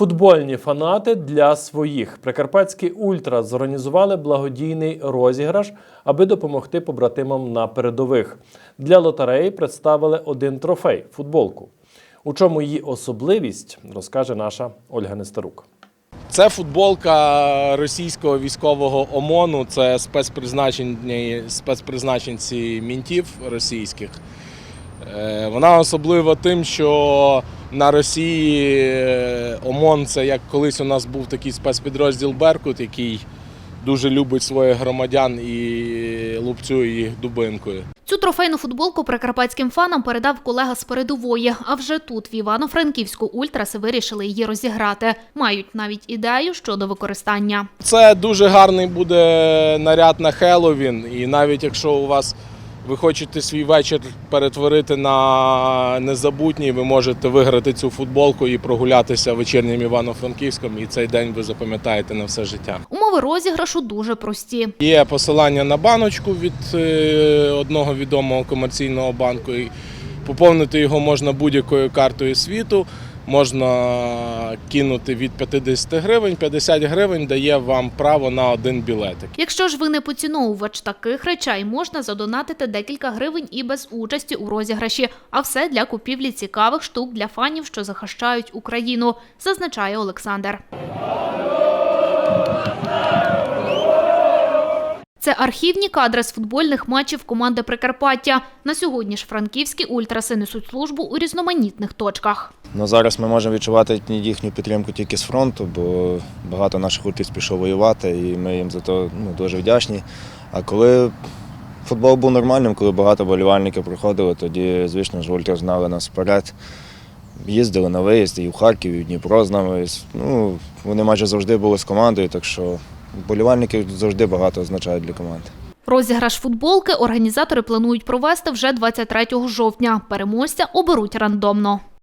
Футбольні фанати для своїх. Прикарпатські ультра зорганізували благодійний розіграш, аби допомогти побратимам на передових. Для лотереї представили один трофей футболку. У чому її особливість, розкаже наша Ольга Нестерук. Це футболка російського військового ОМОНу, це спецпризначені, спецпризначенці мінтів російських. Е, Вона особлива тим, що на Росії е, ОМОН це як колись у нас був такий спецпідрозділ Беркут, який дуже любить своїх громадян і лупцює їх дубинкою. Цю трофейну футболку прикарпатським фанам передав колега з передової. А вже тут, в Івано-Франківську, ультраси вирішили її розіграти. Мають навіть ідею щодо використання. Це дуже гарний буде наряд на Хеллоуін. І навіть якщо у вас ви хочете свій вечір перетворити на незабутній, ви можете виграти цю футболку і прогулятися вечірнім Івано-Франківськом. І цей день ви запам'ятаєте на все життя. Умови розіграшу дуже прості. Є посилання на баночку від е, одного відомого комерційного банку. І поповнити його можна будь-якою картою світу. Можна кинути від 50 гривень. 50 гривень дає вам право на один білетик. Якщо ж ви не поціновувач таких речей, можна задонатити декілька гривень і без участі у розіграші. А все для купівлі цікавих штук для фанів, що захищають Україну, зазначає Олександр. Це архівні кадри з футбольних матчів команди Прикарпаття. На сьогодні ж франківські ультраси несуть службу у різноманітних точках. Ну, зараз ми можемо відчувати їхню підтримку тільки з фронту, бо багато наших ультрист пішов воювати, і ми їм за це ну, дуже вдячні. А коли футбол був нормальним, коли багато болівальників приходили, тоді, звісно ж, ультра знали нас вперед. Їздили на виїзд і в Харків, і в Дніпро з нами. Ну, вони майже завжди були з командою, так що болівальники завжди багато означають для команди. Розіграш футболки організатори планують провести вже 23 жовтня. Переможця оберуть рандомно.